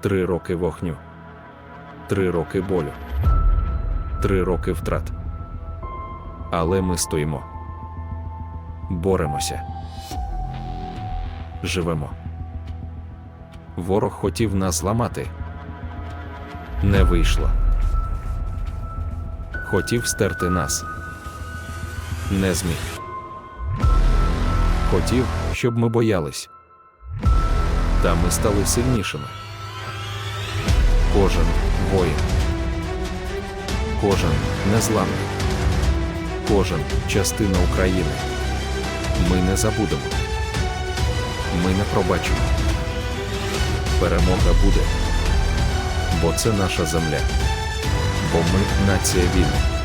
Три роки вогню. Три роки болю. Три роки втрат. Але ми стоїмо. Боремося. Живемо. Ворог хотів нас зламати. Не вийшло. Хотів стерти нас. Не зміг. Хотів, щоб ми боялись. Та ми стали сильнішими. Кожен воїн. Кожен незламний. Кожен частина України. Ми не забудемо. Ми не пробачимо. Перемога буде. Бо це наша земля. Бо ми нація Україні!